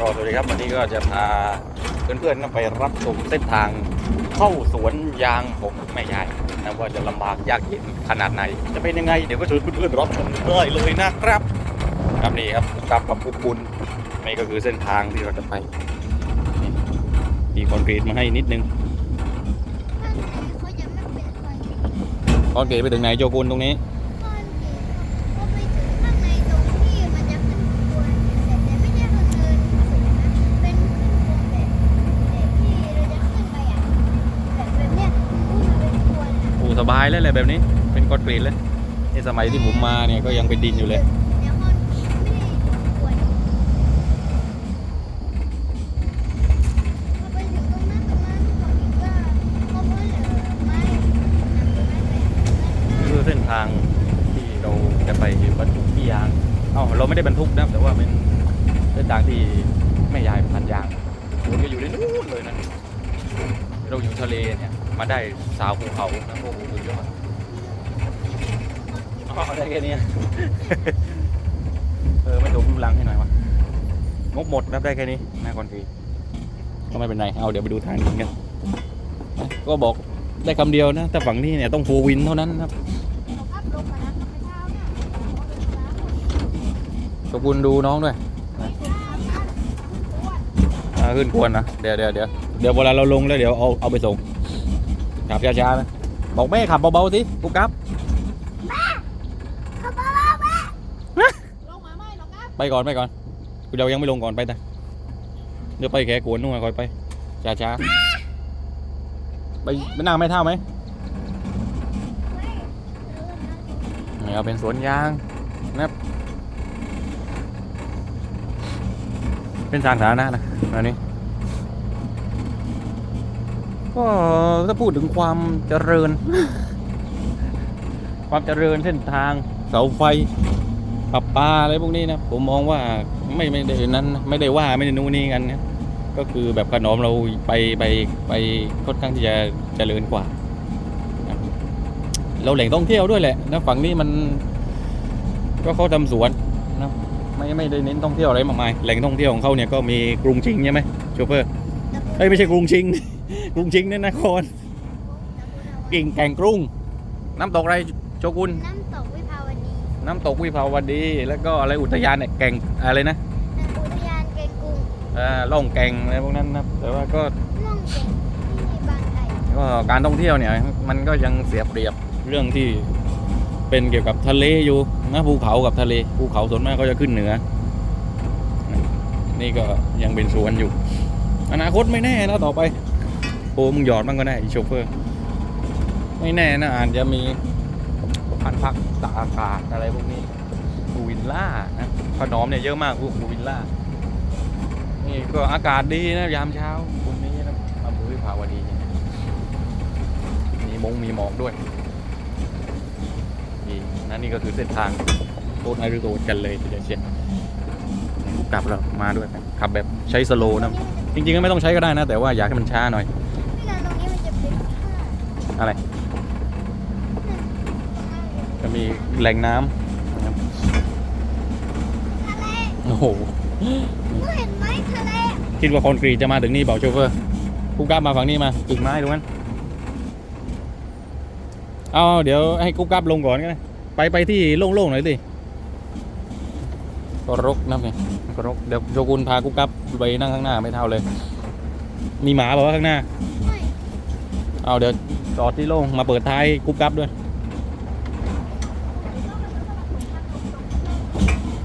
ก็สวัสดีครับวันนี้ก็จะพาเพื่อนๆไปรับชมเส้นทางเข้าสวนยางผมแม่ยายนะว่าจะลำบากยากเย็นขนาดไหน จะเป็นยังไงเดี๋ยวก็เชิญเพื่อนๆรับชมได้เลยนะครับครับนี่ครับกลับกับปุบุญนี่ก็คือเส้นทางที่เราจะไปนี่มีคอนกรีตมาให้นิดนึงเขายังไม่เปลี่ยนไฟคอนกรีตไปถึงไหนโจกุลตรงนี้ก้อนเกล็ดเขาไปถึงข้างในตรงที่มันจะขึ้นขบวนแต่แต่ไม่ใช่คนเดินสูงนะเป็นขึ้นขบวนแบบแบบที่เราจะขึ้นไปอะแบบแบบเนี้ยขึ้นมาเป็นขบวนอะ โอ้ สบายเลยแหละแบบนี้ เป็นคอนกรีตเลยในสมัยที่ผมมาเนี่ยก็ยังเป็นดินอยู่เลยเดี๋ยวคนไม่ได้ขบวนพอไปถึงตรงนั้นตรงนั้นเขาคิดว่าเขาเพิ่งเออไม้นำตรงนั้นไปนี่คือเส้นทางที่เราจะไปบรรทุกที่ยางเอ้าเราไม่ได้บรรทุกนะแต่ว่าเป็นเส้นทางที่แม่ยายพันยางมันก็อยู่ในนู้นเลยนะเราอยู่ทะเลเนี่ยมาได้สาวภูเขานะพวก สุดยอดอ๋อได้แค่เนี้ยเออไม่ถูกรูปลังให้หน่อยวะงบหมดรับได้แค่นี้นะคอนกรีตก็ไม่เป็นไร เอาเดี๋ยวไปดูทางนี้กันนะก็บอกได้คำเดียวนะ แต่ฝั่งนี้เนี่ยต้องโฟวินเท่านั้นนะครับเราขับลงมานะไม่เท้าเนี่ยเขาเดินช้าขอบคุณดูน้องด้วยอ่าขึ้นควรนะ เดี๋ยวเดี๋ยวเดี๋ยวเดี๋ยวเวลาเราลงแล้วเดี๋ยวเอาเอาไปส่งขับช้าๆนะบอกแม่ขับเบาๆสิกูกลับ เขาบอกว่าแม่ลงมา ไปก่อนไปก่อนกูเดี๋ยวยังไม่ลงก่อนไปแต่เดี๋ยวไปแขกวนนู่นคอยไปช้าๆไปไปนั่งไม่เท่าไหมนี่เอาเป็นสวนยางนะครับเป็นทางสาธารณะนะอันนี้ก็ถ้าพูดถึงความเจริญ ความเจริญเส้นทางเสาไฟ ปรับปลาอะไรพวกนี้นะผมมองว่าไม่ไม่ได้นั้น ไม่ได้ว่าไม่ได้นู่นนี่กันนะก็คือแบบขนมเราไปไปไปค่อนข้างที่จะเจริญกว่า เราแหล่งท่องเที่ยวด้วยแหละนะฝั่งนี้มันก็เขาทำสวนนะไม่ไม่ได้เน้นท่องเที่ยวอะไรมากมายแหล่งท่องเที่ยวของเขาเนี่ยก็มีกรุงชิงใช่ไหมโชเฟอร์เอ้ยไม่ใช่กรุงชิง กรุงชิงเนี่ยนครกิ่งแก่งกรุง น้ำตกอะไรโชกุนน้ำตกวิ น้ำตกวิภาวดี แล้วก็อะไรอุทยานเนี่ยแก่งอะไรนะอุทยานเกงกุงอ่าล่องแก่งอะไรพวกนั้นนะแต่ว่าก็ล่องเก่งที่บางไก่ก็การท่องเที่ยวเนี่ยมันก็ยังเสียเปรียบเรื่องที่เป็นเกี่ยวกับทะเลอยู่นะภูเขากับทะเลภูเขาส่วนมากก็จะขึ้นเหนือ นี่ก็ยังเป็นสวนอยู่ อนาคตไม่แน่นะต่อไปโอ้มึงหยอดบ้างก็ได้อีโชเฟอร์ ไม่แน่นะอาจจะมี พันพักตากอากาศอะไรพวกนี้ภูวิลล่านะขนอมเนี่ยเยอะมากพวกภูวิลล่า นี่ก็อากาศดีนะยามเช้าตรงนี้นะอำเภอวิภาวดีเนี่ยมีมงมีหมอกด้วยนี่นั่นนี่ก็คือเส้นทางโคตรไอริโตกันเลยทีเดียวเชียวกลับแล้วมาด้วยกันขับแบบใช้สโลว์นะจริงๆก็ไม่ต้องใช้ก็ได้นะ แต่ว่าอยากให้มันช้าหน่อยที่ร้านตรงนี้มันจะเป็นผ้าอะไร จะมีแหล่งน้ำนะครับทะเลโอ้โหมึงเห็นไหมทะเลคิดว่าคอนกรีตจะมาถึงนี่เปล่าโชเฟอร์กูกลับมาฝั่งนี้มากิ่งไม้ตรงนั้นเอาเดี๋ยวให้กูกลับลงก่อนก็ได้ไปไปที่โล่งๆหน่อยสิก็รกนะเนี่ยก็รกเดี๋ยวโชกุนพากูกลับไปนั่งข้างหน้าไม่เท่าเลย มีหมาบอกว่าข้างหน้าไม่เอาเดี๋ยวจอดที่โล่งมาเปิดท้ายกูกลับด้วย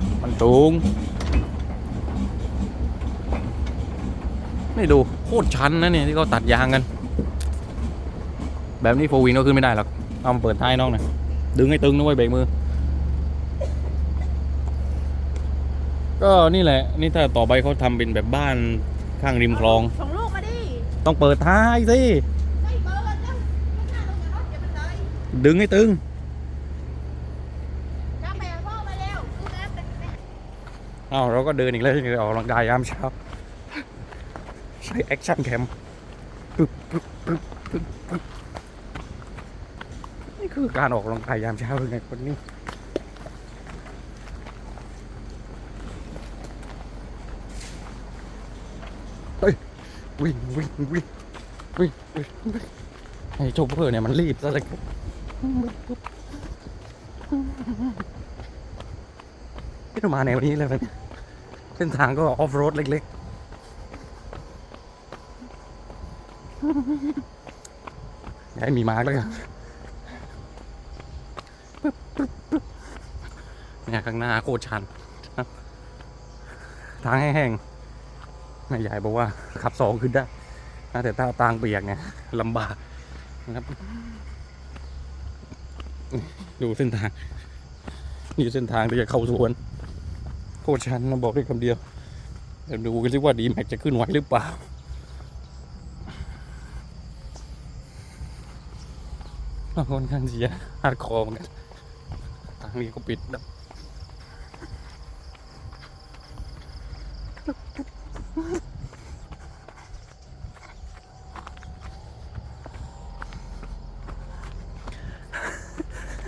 มัน สูง ไม่ดูโคตรชันนะเนี่ยที่เขาตัดยางกัน แบบนี้โฟวินก็ขึ้นไม่ได้หรอก เอามาเปิดท้ายน้องหน่อยดึงให้ตึงนะเว้ยเบรกมือ ก็นี่แหละ นี่ถ้าต่อไปเขาทำเป็นแบบบ้านข้างริมคลอง ส่งลูกมาดิ ต้องเปิดท้ายสิ ไม่เบิร์นแล้วไม่น่าลงจากรถอย่าเป็นไรดึงให้ตึง จ้างไปเอาพ่อมาเร็วลูกนะเป็น อ้าวเราก็เดินอีกแล้วออกกำลังกายยามเช้าใช้แอคชั่นแคมปึ๊บปึ๊บปึ๊บปึ๊บปึ๊บนี่คือการออกกำลังกายยามเช้าเลยไงคนนี้วิ่งวิ่งวิ่งวิ่งวิ่งวิ่งไอ้โชเฟอร์เนี่ยมันรีบซะเลยที่เรามาแนวนี้เลยนะเนี่ย ส้นทางก็ออฟโรดเล็กๆย่าให้มีมาร์กแล้วกันปึ๊บเนี่ยข้างหน้าโคตรชันครับทางแห้งๆแม่ใหญ่บอกว่าขับสองขึ้นได้นะแต่ถ้าตางเปียกเนี่ยลำบากนะครับดูเส้นทางนี่เส้นทางที่จะเข้าสวน โคตรชันบอกได้คำเดียวเดี๋ยวดูกันสิว่าดีแม็กจะขึ้นไหวหรือเปล่าค่อนข้างที่จะฮาร์ดคอร์เหมือนกันทางนี้ก็ปิดแล้ว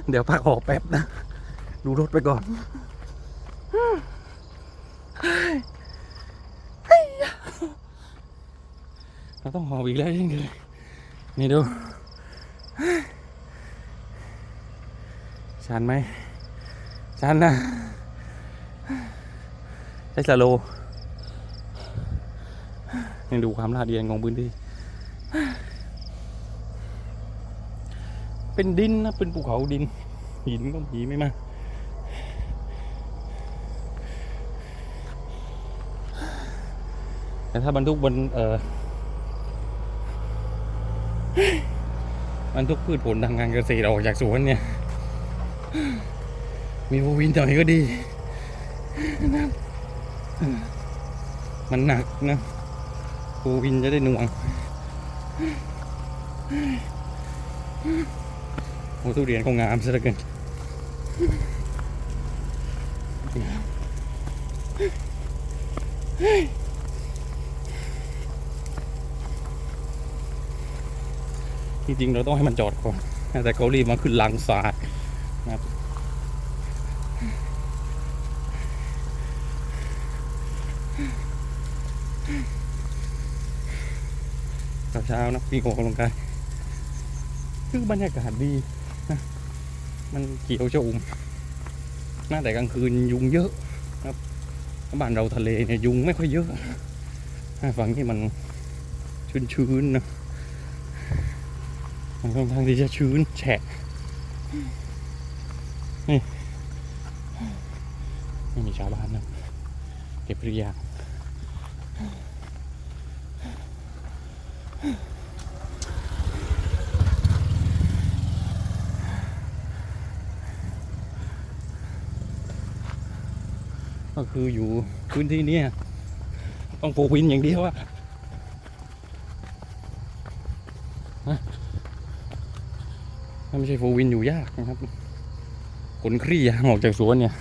เดี๋ยวพักหอบแป๊บนะ ดูรถไปก่อน เราต้องหอบอีกแล้วยังไงนี่ดู ชันไหม ชันนะใช้สโลว์ยังดูความลาดเอียงของพื้นที่ เป็นดินนะ เป็นภูเขาดิน หินก็มีไม่มาแต่ถ้าบรรทุกบนเอ่อ มันทุกพืชผลทางการเกษตรออกจากสวนเนี่ย มีโววินหน่อยก็ดีนะมันหนักนะโววินจะได้หน่วงโอ้ทุเรียนคงงามซะเหลือเกิน ริง ๆ เราต้องให้มันจอดก่อนแต่เขารีบมาขึ้นลังสาดนะครับเช้าๆนะวิ่งออกกำลังกายคือบรรยากาศดีนะมันเขียวชอุ่มน่าแต่กลางคืนยุงเยอะครับบ้านเราทะเลเนี่ยยุงไม่ค่อยเยอะฝั่งที่มันชื้นๆนะ มันค่อนข้างที่จะชื้นแฉะนี่ไม่มีชาวบ้านนะเก็บเรียงก็คืออยู่พื้นที่นี้ต้องโฟวินอย่างเดียวอะาไม่ใช่โฟวินอยู่ยากนะครับขนครี่ยางออกจากสวนเนี่ย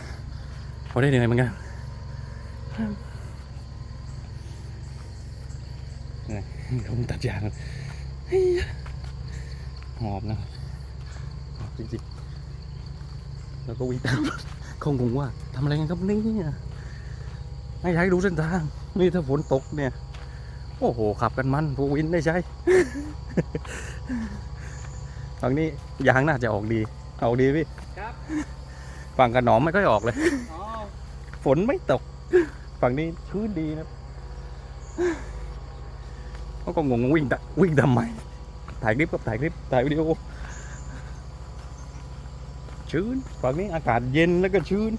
พอได้เหนื่อยเหมือนกันนี่เขาตัดยางหอบนะหอบจริงๆแล้วก็วิ่งตามเขางงว่าทำอะไรกันครับเนี่ยไม่อยากให้ดูเส้นทางนี่ถ้าฝนตกเนี่ย โอ้โห ขับกันมันโฟวินได้ใช้ ฝั่งนี้ยางน่าจะออกดี ออกดีพี่ครับ ฝั่งกระหนอมไม่ค่อยออกเลย อ๋อ ฝนไม่ตก ฝั่งนี้ชื้นดีนะเขาก็งงวิ่งตะวิ่งทำไมถ่ายคลิปกับถ่ายคลิปถ่ายวิดีโอ ชื้น ฝั่งนี้อากาศเย็นแล้วก็ชื้น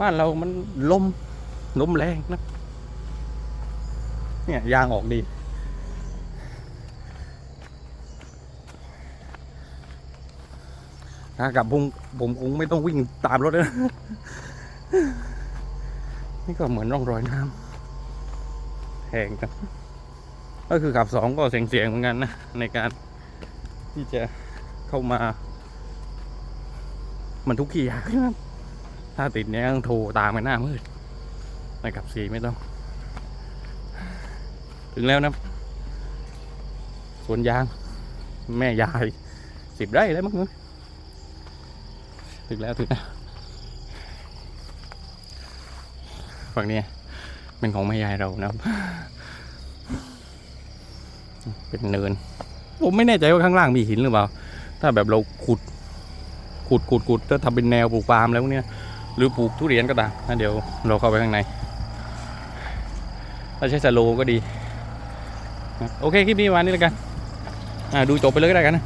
บ้านเรามันลมลมแรงนะ เนี่ยยางออกดี ถ้ากลับผมผมคงไม่ต้องวิ่งตามรถแล้วนะนี่ก็เหมือนร่องรอยน้ำแห่งกันก็คือขับสองก็เสียงๆเหมือนกันนะ ในการที่จะเข้ามา มันทุกขี่ยากนะครับถ้าติดเนี้ยต้องโทรตามกันหน้ามืดในขับสี่ไม่ต้อง ถึงแล้วนะสวนยาง แม่ยายสิบไร่แล้วมั้ง ถึงแล้วถึงแล้วฝั่งนี้เป็นของแม่ยายเรานะครับ เป็นเนิน ผมไม่แน่ใจว่าข้างล่างมีหินหรือเปล่า ถ้าแบบเราขุด ขุดขุดขุดแล้วทำเป็นแนวปลูกปาล์มแล้วเนี่ยหรือปลูกทุเรียนก็ตามนะเดี๋ยวเราเข้าไปข้างในถ้าใช้สโลก็ดี โอเคคลิปนี้วันนี้แล้วกัน ดูจบไปเลยก็ได้กันนะ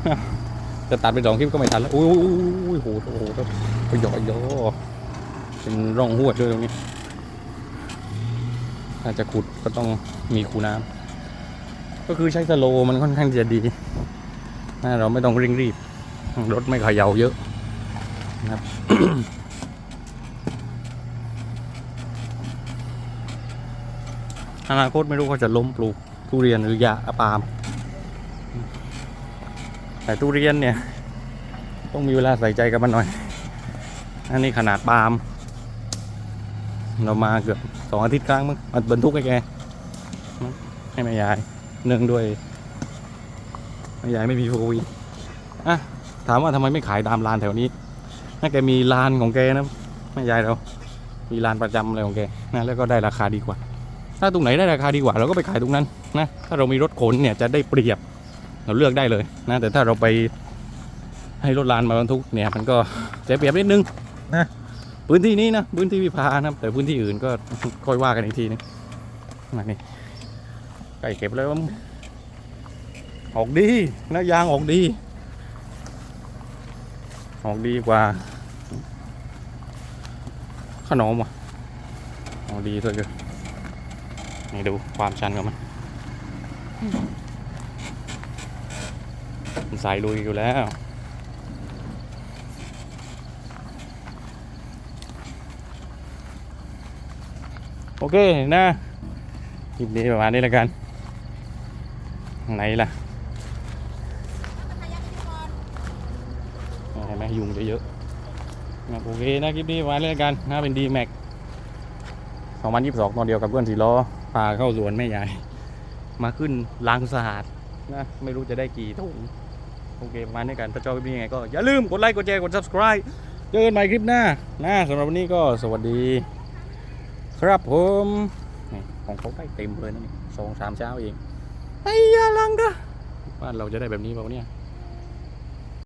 จะตัดไปสองคลิปก็ไม่ทันแล้วอุ้ยอุ้ยโหโอ้โหไปหย่อยย่อเป็นร่องหวดด้วยตรงนี้ถ้าจะขุดก็ต้องมีคูน้ำก็คือใช้สโลมันค่อนข้างจะดีนะเราไม่ต้องเร่งรีบ รถไม่ขยาเยอะนะครับอนาคตไม่รู้เขาจะล้มปลูกทุเรียนหรือยาปาล์ม แต่ทุเรียนเนี่ย ต้องมีเวลาใส่ใจกับมันหน่อย อันนี้ขนาดปาล์มเรามาเกือบสองอาทิตย์ครั้งมั้งบรรทุกให้แกให้แม่ยายเนื่องด้วยแม่ยายไม่มีโฟวีอะถามว่าทำไมไม่ขายตามร้านแถวนี้น่าแกมีร้านของแกนะแม่ยายเรา มีร้านประจำอะไรของแกนะแล้วก็ได้ราคาดีกว่า ถ้าตรงไหนได้ราคาดีกว่า เราก็ไปขายตรงนั้นนะถ้าเรามีรถขนเนี่ยจะได้เปรียบ เราเลือกได้เลยนะแต่ถ้าเราไปให้รถลานมาบรรทุกเนี่ยมันก็เสียเปรียบนิดนึงนะพื้นที่นี้นะพื้นที่วิภานะแต่พื้นที่อื่นก็ค่อยว่ากันอีกทีนึงมานี่ไก่เก็บแล้วมึงออกดีนะยางออกดี ออกดีกว่า ขนมว่ะออกดีสุดเลยนี่ดูความชันของมัน มันสายลุยอยู่แล้ว โอเคนะคลิปนี้ประมาณนี้แล้วกันไหนล่ะเห็นไหมยุงจะเยอะนะโอเคนะคลิปนี้ประมาณนี้แล้วกันนะเป็น D Max 2022 ตอนเดียวกับเพื่อนสีล้อพาเข้าสวนแม่ยายมาขึ้นล้างสะอาดนะไม่รู้จะได้กี่ถุง โอเคประมาณนี้กันถ้าชอบคลิปนี้ยังไงก็อย่าลืมกดไลค์กดแชร์กด subscribe เจอกันใหม่คลิปหน้านะสำหรับวันนี้ก็สวัสดี ครับผมของเขาได้เต็มเลยนะนี่สองสามเช้าเองไอ้ยาลังกะบ้านเราจะได้แบบนี้เปล่าเนี่ย